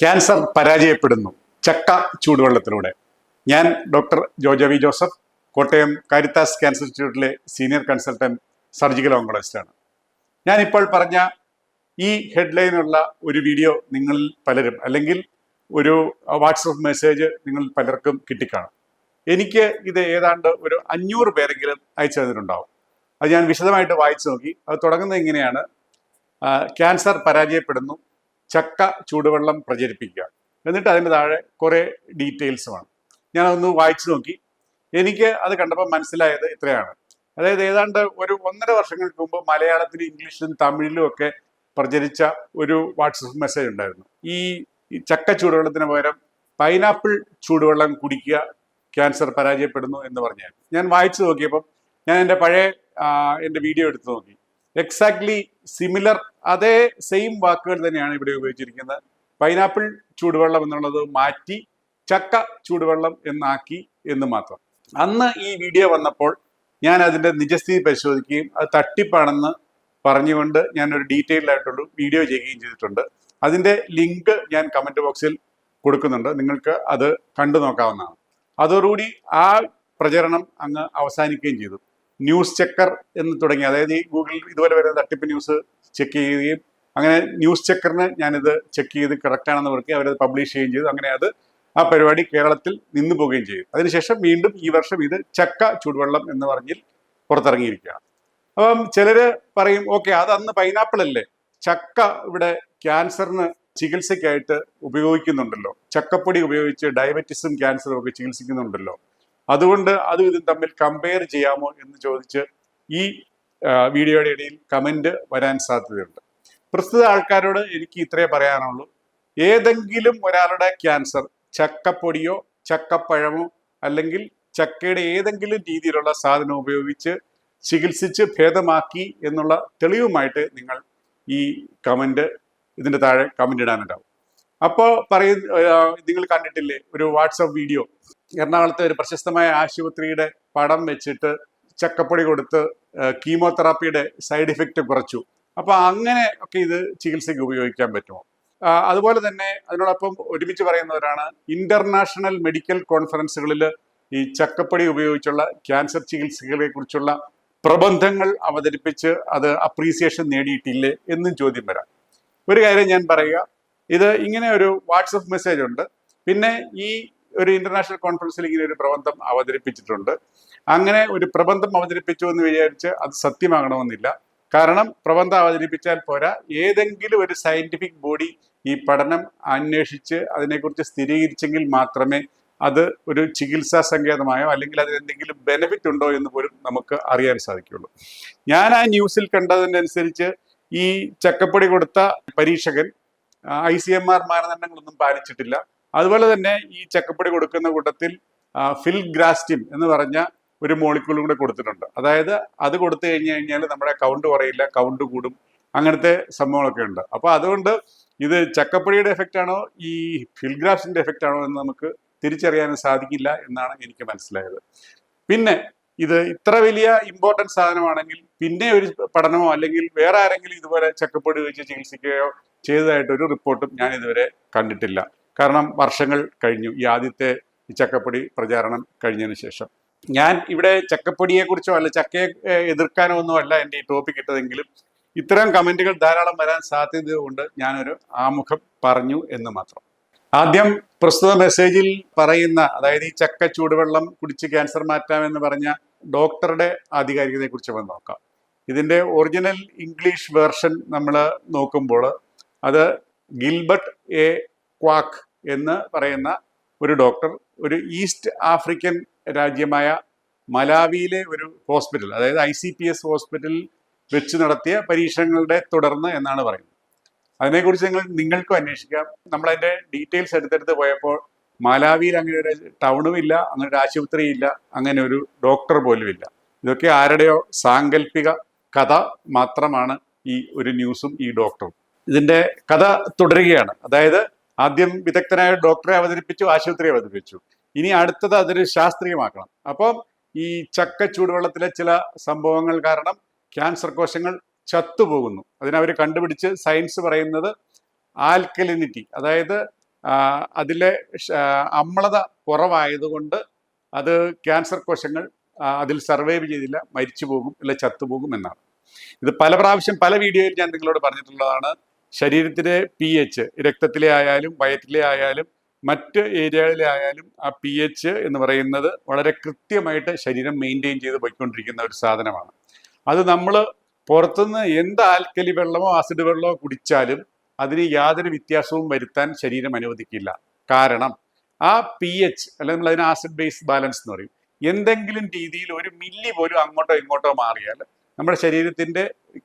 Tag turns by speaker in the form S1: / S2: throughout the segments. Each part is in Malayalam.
S1: ക്യാൻസർ പരാജയപ്പെടുന്നു. ചക്ക ചൂടുവെള്ളത്തിലൂടെ. ഞാൻ ഡോക്ടർ ജോജവി ജോസഫ് കോട്ടയം കാരിത്താസ് ക്യാൻസർ ഇൻസ്റ്റിറ്റ്യൂട്ടിലെ സീനിയർ കൺസൾട്ടന്റ് സർജിക്കൽ ഓങ്കോളജിസ്റ്റാണ്. ഞാനിപ്പോൾ പറഞ്ഞ ഈ ഹെഡ്ലൈനുള്ള ഒരു വീഡിയോ നിങ്ങളിൽ പലരും അല്ലെങ്കിൽ ഒരു വാട്സപ്പ് മെസ്സേജ് നിങ്ങൾ പലർക്കും കിട്ടിക്കാണും. എനിക്ക് ഇത് ഏതാണ്ട് ഒരു അഞ്ഞൂറ് പേരെങ്കിലും അയച്ചു തന്നിട്ടുണ്ടാവും. അത് ഞാൻ വിശദമായിട്ട് വായിച്ചു നോക്കി. അത് തുടങ്ങുന്നത് എങ്ങനെയാണ് ക്യാൻസർ പരാജയപ്പെടുന്നു. ചക്ക ചൂടുവെള്ളം പ്രചരിപ്പിക്കുക. എന്നിട്ട് അതിന്റെ താഴെ കുറേ ഞാൻ ഞാനതൊന്ന് വായിച്ചു നോക്കി. എനിക്ക് അത് കണ്ടപ്പോൾ മനസ്സിലായത് ഇത്രയാണ്. അതായത് ഏതാണ്ട് ഒരു ഒന്നര വർഷങ്ങൾക്ക് മുമ്പ് മലയാളത്തിലും ഇംഗ്ലീഷിലും തമിഴിലും ഒക്കെ പ്രചരിച്ച ഒരു വാട്സപ്പ് മെസ്സേജ് ഉണ്ടായിരുന്നു. ഈ ചക്ക ചൂടുവെള്ളത്തിന് പകരം പൈനാപ്പിൾ ചൂടുവെള്ളം കുടിക്കുക ക്യാൻസർ പരാജയപ്പെടുന്നു എന്ന് പറഞ്ഞാൽ ഞാൻ വായിച്ചു നോക്കിയപ്പം ഞാൻ എന്റെ പഴയ എന്റെ വീഡിയോ എടുത്തു നോക്കി. എക്സാക്ട്ലി സിമിലർ അതേ സെയിം വാക്കുകൾ തന്നെയാണ് ഇവിടെ ഉപയോഗിച്ചിരിക്കുന്നത്. പൈനാപ്പിൾ ചൂടുവെള്ളം എന്നുള്ളത് മാറ്റി ചക്ക ചൂടുവെള്ളം എന്നാക്കി എന്ന് മാത്രം. അന്ന് ഈ വീഡിയോ വന്നപ്പോൾ ഞാൻ അതിന്റെ നിജസ്ഥിതി പരിശോധിക്കുകയും അത് തട്ടിപ്പാണെന്ന് പറഞ്ഞുകൊണ്ട് ഞാൻ ഒരു ഡീറ്റെയിൽഡ് ആയിട്ടുള്ള വീഡിയോ ചെയ്യുകയും ചെയ്തിട്ടുണ്ട്. അതിന്റെ ലിങ്ക് ഞാൻ കമന്റ് ബോക്സിൽ കൊടുക്കുന്നുണ്ട്. നിങ്ങൾക്ക് അത് കണ്ടു നോക്കാവുന്നതാണ് അതോടുകൂടി ആ പ്രചരണം അങ്ങ് അവസാനിക്കുകയും ചെയ്തു. ന്യൂസ് ചെക്കർ എന്ന് തുടങ്ങി. അതായത് ഈ ഗൂഗിൾ ഇതുപോലെ വരുന്ന തട്ടിപ്പ് ന്യൂസ് ചെക്ക് ചെയ്യുകയും അങ്ങനെ ന്യൂസ് ചെക്കറിന് ഞാനിത് ചെക്ക് ചെയ്ത് കറക്റ്റ് ആണെന്ന് പറക്കി അവരത് പബ്ലിഷ് ചെയ്യുകയും ചെയ്തു. അങ്ങനെ അത് ആ പരിപാടി കേരളത്തിൽ നിന്നു പോവുകയും ചെയ്തു. അതിനുശേഷം വീണ്ടും ഈ വർഷം ഇത് ചക്ക ചൂടുവെള്ളം എന്ന് പറഞ്ഞിൽ പുറത്തിറങ്ങിയിരിക്കുകയാണ്. അപ്പം ചിലർ പറയും ഓക്കെ അത് അന്ന് പൈനാപ്പിൾ അല്ലേ? ചക്ക ഇവിടെ ക്യാൻസറിന് ചികിത്സയ്ക്കായിട്ട് ഉപയോഗിക്കുന്നുണ്ടല്ലോ. ചക്കപ്പൊടി ഉപയോഗിച്ച് ഡയബറ്റിസും ക്യാൻസറും ഒക്കെ ചികിത്സിക്കുന്നുണ്ടല്ലോ. അതുകൊണ്ട് അതും ഇതും തമ്മിൽ കമ്പയർ ചെയ്യാമോ എന്ന് ചോദിച്ച് ഈ വീഡിയോയുടെ ഇടയിൽ കമന്റ് വരാൻ സാധ്യതയുണ്ട്. പ്രസ്തുത ആൾക്കാരോട് എനിക്ക് ഇത്രേ പറയാനുള്ളൂ. ഏതെങ്കിലും ഒരാളുടെ ക്യാൻസർ ചക്കപ്പൊടിയോ ചക്കപ്പഴമോ അല്ലെങ്കിൽ ചക്കയുടെ ഏതെങ്കിലും രീതിയിലുള്ള സാധനം ഉപയോഗിച്ച് ചികിത്സിച്ച് ഭേദമാക്കി എന്നുള്ള തെളിവുമായിട്ട് നിങ്ങൾ ഈ കമന്റ് ഇതിന്റെ താഴെ കമന്റ് ഇടാനുണ്ടാവും. അപ്പോൾ പറയുന്ന നിങ്ങൾ കണ്ടിട്ടില്ലേ? ഒരു വാട്സപ്പ് വീഡിയോ. എറണാകുളത്തെ ഒരു പ്രശസ്തമായ ആശുപത്രിയുടെ പടം വെച്ചിട്ട് ചക്കപ്പൊടി കൊടുത്ത് കീമോതെറാപ്പിയുടെ സൈഡ് ഇഫക്റ്റ് കുറച്ചു. അപ്പോൾ അങ്ങനെ ഒക്കെ ഇത് ചികിത്സയ്ക്ക് ഉപയോഗിക്കാൻ പറ്റുമോ? അതുപോലെ തന്നെ അതിനോടൊപ്പം ഒരുമിച്ച് പറയുന്നവരാണ് ഇന്റർനാഷണൽ മെഡിക്കൽ കോൺഫറൻസുകളിൽ ഈ ചക്കപ്പൊടി ഉപയോഗിച്ചുള്ള ക്യാൻസർ ചികിത്സകളെ കുറിച്ചുള്ള പ്രബന്ധങ്ങൾ അവതരിപ്പിച്ച് അത് അപ്രീസിയേഷൻ നേടിയിട്ടില്ലേ എന്നും ചോദ്യം വരാം. ഒരു കാര്യം ഞാൻ പറയുക ഇത് ഇങ്ങനെ ഒരു വാട്സപ്പ് മെസ്സേജ് ഉണ്ട്. പിന്നെ ഈ ഒരു ഇന്റർനാഷണൽ കോൺഫറൻസിൽ ഇങ്ങനെ ഒരു പ്രബന്ധം അവതരിപ്പിച്ചിട്ടുണ്ട്. അങ്ങനെ ഒരു പ്രബന്ധം അവതരിപ്പിച്ചു എന്ന് വിചാരിച്ച് അത് സത്യമാകണമെന്നില്ല. കാരണം പ്രബന്ധം അവതരിപ്പിച്ചാൽ പോരാ. ഏതെങ്കിലും ഒരു സയന്റിഫിക് ബോഡി ഈ പഠനം അന്വേഷിച്ച് അതിനെക്കുറിച്ച് സ്ഥിരീകരിച്ചെങ്കിൽ മാത്രമേ അത് ഒരു ചികിത്സാ സങ്കേതമായോ അല്ലെങ്കിൽ അതിന് എന്തെങ്കിലും ബെനിഫിറ്റ് ഉണ്ടോ എന്ന് പോലും നമുക്ക് അറിയാൻ സാധിക്കുള്ളൂ ഞാൻ ആ ന്യൂസിൽ കണ്ടതിനനുസരിച്ച് ഈ ചക്കപ്പൊടി കൊടുത്ത പരീക്ഷകൻ ഐ സി എം ആർ മാനദണ്ഡങ്ങളൊന്നും പാലിച്ചിട്ടില്ല. അതുപോലെ തന്നെ ഈ ചക്കപ്പൊടി കൊടുക്കുന്ന കൂട്ടത്തിൽ ഫിൽഗ്രാസ്റ്റിൻ എന്ന് പറഞ്ഞ ഒരു മോളിക്യൂളും കൂടെ കൊടുത്തിട്ടുണ്ട്. അതായത് അത് കൊടുത്തു കഴിഞ്ഞു കഴിഞ്ഞാൽ നമ്മുടെ കൗണ്ട് കുറയില്ല കൗണ്ട് കൂടും. അങ്ങനത്തെ സംഭവങ്ങളൊക്കെ ഉണ്ട്. അപ്പോൾ അതുകൊണ്ട് ഇത് ചക്കപ്പൊടിയുടെ എഫക്റ്റ് ആണോ ഈ ഫിൽഗ്രാഫ്സിന്റെ എഫക്റ്റ് ആണോ എന്ന് നമുക്ക് തിരിച്ചറിയാൻ സാധിക്കില്ല എന്നാണ് എനിക്ക് മനസ്സിലായത്. പിന്നെ ഇത് ഇത്ര വലിയ ഇമ്പോർട്ടന്റ് സാധനമാണെങ്കിൽ പിന്നെ ഒരു പഠനമോ അല്ലെങ്കിൽ വേറെ ആരെങ്കിലും ഇതുപോലെ ചക്കപ്പൊടി വെച്ച് ചികിത്സിക്കുകയോ ചെയ്തതായിട്ട് ഒരു റിപ്പോർട്ടും ഞാൻ ഇതുവരെ കണ്ടിട്ടില്ല. കാരണം വർഷങ്ങൾ കഴിഞ്ഞു. ഈ ആദ്യത്തെ ചക്കപ്പൊടി പ്രചാരണം കഴിഞ്ഞതിന് ശേഷം. ഞാൻ ഇവിടെ ചക്കപ്പൊടിയെക്കുറിച്ചോ അല്ല ചക്കയെ എതിർക്കാനോ ഒന്നും അല്ല എന്റെ ഈ ടോപ്പിക് ഇട്ടതെങ്കിലും ഇത്തരം കമന്റുകൾ ധാരാളം വരാൻ സാധ്യത കൊണ്ട് ഞാനൊരു ആമുഖം പറഞ്ഞു എന്ന് മാത്രം. ആദ്യം പ്രസ്തുത മെസ്സേജിൽ പറയുന്ന അതായത് ഈ ചക്ക ചൂടുവെള്ളം കുടിച്ച് ക്യാൻസർ മാറ്റാമെന്ന് പറഞ്ഞ ഡോക്ടറുടെ ആധികാരികതയെക്കുറിച്ച് നമ്മൾ നോക്കാം. ഇതിന്റെ ഒറിജിനൽ ഇംഗ്ലീഷ് വേർഷൻ നമ്മൾ നോക്കുമ്പോൾ അത് ഗിൽബർട്ട് എ ക്വാക്ക് എന്ന് പറയുന്ന ഒരു ഡോക്ടർ ഒരു ഈസ്റ്റ് ആഫ്രിക്കൻ രാജ്യമായ മലാവിയിലെ ഒരു ഹോസ്പിറ്റൽ അതായത് ഐ സി പി എസ് ഹോസ്പിറ്റലിൽ വെച്ച് നടത്തിയ പരീക്ഷണങ്ങളുടെ തുടർന്ന് എന്നാണ് പറയുന്നത്. അതിനെക്കുറിച്ച് നിങ്ങൾ നിങ്ങൾക്കും അന്വേഷിക്കാം. നമ്മൾ അതിന്റെ ഡീറ്റെയിൽസ് എടുത്തെടുത്ത് പോയപ്പോൾ മാലാവിയിൽ അങ്ങനെ ഒരു ടൗണും ഇല്ല അങ്ങനെ ഒരു ആശുപത്രിയും ഇല്ല അങ്ങനെ ഒരു ഡോക്ടർ പോലും ഇല്ല. ഇതൊക്കെ ആരുടെയോ സാങ്കല്പിക കഥ മാത്രമാണ് ഈ ഒരു ന്യൂസും ഈ ഡോക്ടറും ഇതിന്റെ കഥ തുടരുകയാണ്. അതായത് ആദ്യം വിദഗ്ധനായ ഡോക്ടറെ അവതരിപ്പിച്ചു ആശുപത്രി അവതരിപ്പിച്ചു. ഇനി അടുത്തത് അതൊരു ശാസ്ത്രീയമാക്കണം. അപ്പം ഈ ചക്ക ചൂടുവെള്ളത്തിലെ ചില സംഭവങ്ങൾ കാരണം ക്യാൻസർ കോശങ്ങൾ ചത്തുപോകുന്നു. അതിനവർ കണ്ടുപിടിച്ച് സയൻസ് പറയുന്നത് ആൽക്കലിനിറ്റി അതായത് അതിലെ അമ്ലത കുറവായതുകൊണ്ട് അത് ക്യാൻസർ കോശങ്ങൾ അതിൽ സർവൈവ് ചെയ്തില്ല മരിച്ചു പോകും അല്ലെ ചത്തുപോകും എന്നാണ്. ഇത് പല പ്രാവശ്യം പല വീഡിയോയിൽ ഞാൻ നിങ്ങളോട് പറഞ്ഞിട്ടുള്ളതാണ്. ശരീരത്തിലെ പി എച്ച് രക്തത്തിലെ ആയാലും വയറ്റിലെ ആയാലും മറ്റ് ഏരിയകളിലെ ആയാലും ആ പി എച്ച് എന്ന് പറയുന്നത് വളരെ കൃത്യമായിട്ട് ശരീരം മെയിന്റെയിൻ ചെയ്ത് പോയിക്കൊണ്ടിരിക്കുന്ന ഒരു സാധനമാണ്. അത് നമ്മൾ പുറത്തുനിന്ന് എന്ത് ആൽക്കലി വെള്ളമോ ആസിഡ് വെള്ളമോ കുടിച്ചാലും അതിന് യാതൊരു വ്യത്യാസവും വരുത്താൻ ശരീരം അനുവദിക്കില്ല. കാരണം ആ പി എച്ച് അല്ലെങ്കിൽ നമ്മൾ അതിന് ആസിഡ് ബേസ് ബാലൻസ് എന്ന് പറയും. എന്തെങ്കിലും രീതിയിൽ ഒരു മില്ലി പോലും അങ്ങോട്ടോ ഇങ്ങോട്ടോ മാറിയാൽ നമ്മുടെ ശരീരത്തിന്റെ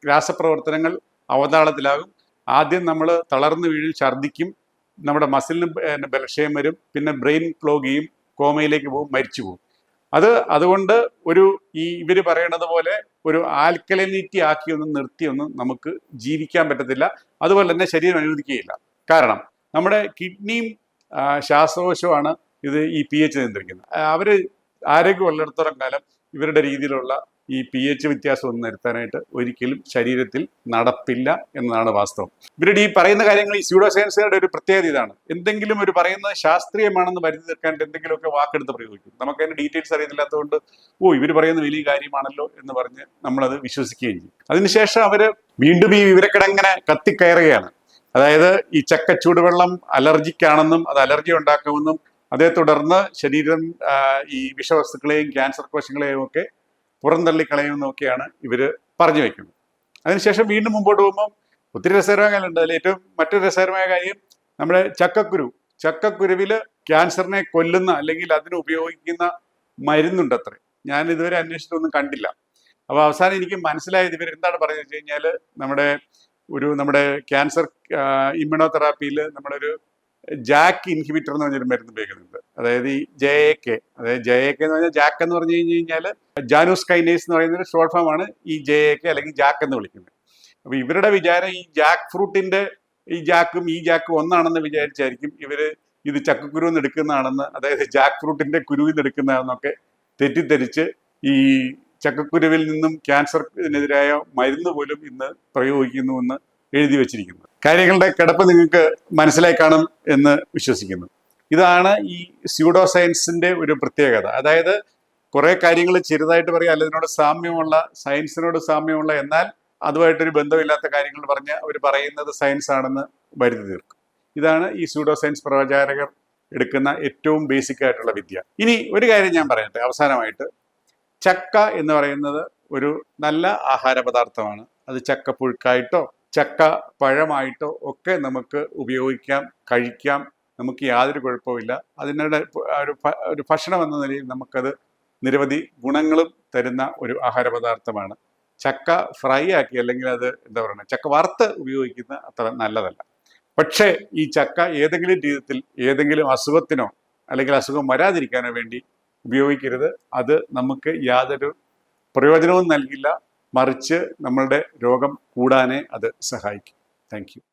S1: രാസപ്രവർത്തനങ്ങൾ അവതാളത്തിലാകും. ആദ്യം നമ്മൾ തളർന്നു വീഴും ഛർദ്ദിക്കും നമ്മുടെ മസിലിന് ബലക്ഷയം വരും പിന്നെ ബ്രെയിൻ ക്ലോഗ് ചെയ്യും കോമയിലേക്ക് പോകും മരിച്ചു പോകും. അത് അതുകൊണ്ട് ഒരു ഈ ഇവർ പറയണത് പോലെ ഒരു ആൽക്കലിനിറ്റി ആക്കിയൊന്നും നിർത്തിയൊന്നും നമുക്ക് ജീവിക്കാൻ പറ്റത്തില്ല. അതുപോലെ തന്നെ ശരീരം അനുവദിക്കുകയില്ല. കാരണം നമ്മുടെ കിഡ്നിയും ശ്വാസകോശമാണ് ഇത് ഈ പി എച്ച് നിയന്ത്രിക്കുന്നത്. അവർ ആരോഗ്യമുള്ളിടത്തോളം കാലം ഇവരുടെ രീതിയിലുള്ള ഈ പി എച്ച് വ്യത്യാസം ഒന്നും വരുത്താനായിട്ട് ഒരിക്കലും ശരീരത്തിൽ നടപ്പില്ല എന്നതാണ് വാസ്തവം. ഇവരുടെ ഈ പറയുന്ന കാര്യങ്ങൾ ഈ സ്യൂഡോ സയൻസുകാരുടെ ഒരു പ്രത്യേകത ഇതാണ്. എന്തെങ്കിലും ഒരു പറയുന്നത് ശാസ്ത്രീയമാണെന്ന് വരുത്തി തീർക്കാൻ എന്തെങ്കിലുമൊക്കെ വാക്കെടുത്ത് പ്രയോഗിക്കും. നമുക്ക് അതിന്റെ ഡീറ്റെയിൽസ് അറിയത്തില്ലാത്തതുകൊണ്ട് ഓ ഇവർ പറയുന്ന വലിയ കാര്യമാണല്ലോ എന്ന് പറഞ്ഞ് നമ്മളത് വിശ്വസിക്കുകയും ചെയ്യും. അതിനുശേഷം അവർ വീണ്ടും ഈ വിവരക്കിടങ്ങനെ കത്തിക്കയറുകയാണ്. അതായത് ഈ ചക്ക ചൂടുവെള്ളം അലർജിക്കാണെന്നും അത് അലർജി ഉണ്ടാക്കുമെന്നും അതേ തുടർന്ന് ശരീരം ഈ വിഷവസ്തുക്കളെയും ക്യാൻസർ കോശങ്ങളെയും ഒക്കെ പുറന്തള്ളിക്കളയുമെന്നൊക്കെയാണ് ഇവർ പറഞ്ഞു വെക്കുന്നത്. അതിനുശേഷം വീണ്ടും മുമ്പോട്ട് പോകുമ്പോൾ ഒത്തിരി രസകരമായ കാര്യമുണ്ട് അതിൽ ഏറ്റവും മറ്റൊരു രസകരമായ കാര്യം നമ്മുടെ ചക്കക്കുരു. ചക്കക്കുരുവിൽ ക്യാൻസറിനെ കൊല്ലുന്ന അല്ലെങ്കിൽ അതിന് ഉപയോഗിക്കുന്ന മരുന്നുണ്ട് അത്രേ ഞാൻ ഇതുവരെ അന്വേഷിച്ചിട്ടൊന്നും കണ്ടില്ല. അപ്പോൾ അവസാനം എനിക്ക് മനസ്സിലായത് ഇവർ എന്താണ് പറയുന്നത് വെച്ച് കഴിഞ്ഞാൽ നമ്മുടെ ഒരു നമ്മുടെ ക്യാൻസർ ഇമ്മ്യൂണോതെറാപ്പിയിൽ നമ്മുടെ ഒരു ജാക്ക് ഇൻഹിബിറ്റർ എന്ന് പറഞ്ഞൊരു മരുന്ന് ഉപയോഗിക്കുന്നുണ്ട്. അതായത് ഈ ജെ എ കെ അതായത് ജെ എ കെ എന്ന് പറഞ്ഞാൽ ജാക്ക് എന്ന് പറഞ്ഞു കഴിഞ്ഞു കഴിഞ്ഞാൽ ജാനൂസ് കൈനേസ് എന്ന് പറയുന്ന ഒരു ഷോർട്ട് ഫോം ആണ് ഈ ജെ എ കെ അല്ലെങ്കിൽ ജാക്ക് എന്ന് വിളിക്കുന്നത്. അപ്പൊ ഇവരുടെ വിചാരം ഈ ജാക്ക് ഫ്രൂട്ടിന്റെ ഈ ജാക്കും ഈ ജാക്കും ഒന്നാണെന്ന് വിചാരിച്ചായിരിക്കും ഇവർ ഇത് ചക്കക്കുരു എന്ന് എടുക്കുന്നതാണെന്ന് അതായത് ജാക്ക് ഫ്രൂട്ടിന്റെ കുരുവിൽ നിന്ന് എടുക്കുന്നതാണെന്നൊക്കെ തെറ്റിദ്ധരിച്ച് ഈ ചക്കക്കുരുവിൽ നിന്നും ക്യാൻസറിനെതിരായ മരുന്ന് പോലും ഇന്ന് പ്രയോഗിക്കുന്നുവെന്ന് എഴുതി വെച്ചിരിക്കുന്നത്. കാര്യങ്ങളുടെ കിടപ്പ് നിങ്ങൾക്ക് മനസ്സിലായി കാണും എന്ന് വിശ്വസിക്കുന്നു. ഇതാണ് ഈ സ്യൂഡോ സയൻസിന്റെ ഒരു പ്രത്യേകത. അതായത് കുറെ കാര്യങ്ങൾ ചെറുതായിട്ട് പറയാം അല്ല ഇതിനോട് സാമ്യമുള്ള സയൻസിനോട് സാമ്യമുള്ള എന്നാൽ അതുമായിട്ടൊരു ബന്ധമില്ലാത്ത കാര്യങ്ങൾ പറഞ്ഞ് അവർ പറയുന്നത് സയൻസ് ആണെന്ന് വരുത്തി തീർക്കും. ഇതാണ് ഈ സ്യൂഡോ സയൻസ് പ്രചാരകർ എടുക്കുന്ന ഏറ്റവും ബേസിക് ആയിട്ടുള്ള വിദ്യ. ഇനി ഒരു കാര്യം ഞാൻ പറയട്ടെ അവസാനമായിട്ട്. ചക്ക എന്ന് പറയുന്നത് ഒരു നല്ല ആഹാര പദാർത്ഥമാണ് അത് ചക്ക പുഴുക്കായിട്ടോ ചക്ക പഴമായിട്ടോ ഒക്കെ നമുക്ക് ഉപയോഗിക്കാം കഴിക്കാം. നമുക്ക് യാതൊരു കുഴപ്പമില്ല അതിനുള്ള ഒരു ഒരു ഭക്ഷണം എന്ന നിലയിൽ നമുക്കത് നിരവധി ഗുണങ്ങളും തരുന്ന ഒരു ആഹാര ചക്ക ഫ്രൈ ആക്കി അല്ലെങ്കിൽ അത് എന്താ പറയുക ചക്ക വറുത്ത് ഉപയോഗിക്കുന്ന അത്ര നല്ലതല്ല. പക്ഷേ ഈ ചക്ക ഏതെങ്കിലും രീതിയിൽ ഏതെങ്കിലും അസുഖത്തിനോ അല്ലെങ്കിൽ അസുഖം വരാതിരിക്കാനോ വേണ്ടി ഉപയോഗിക്കരുത്. അത് നമുക്ക് യാതൊരു പ്രയോജനവും നൽകില്ല. മറിച്ച് നമ്മളുടെ രോഗം കൂടാനേ അത് സഹായിക്കും. താങ്ക്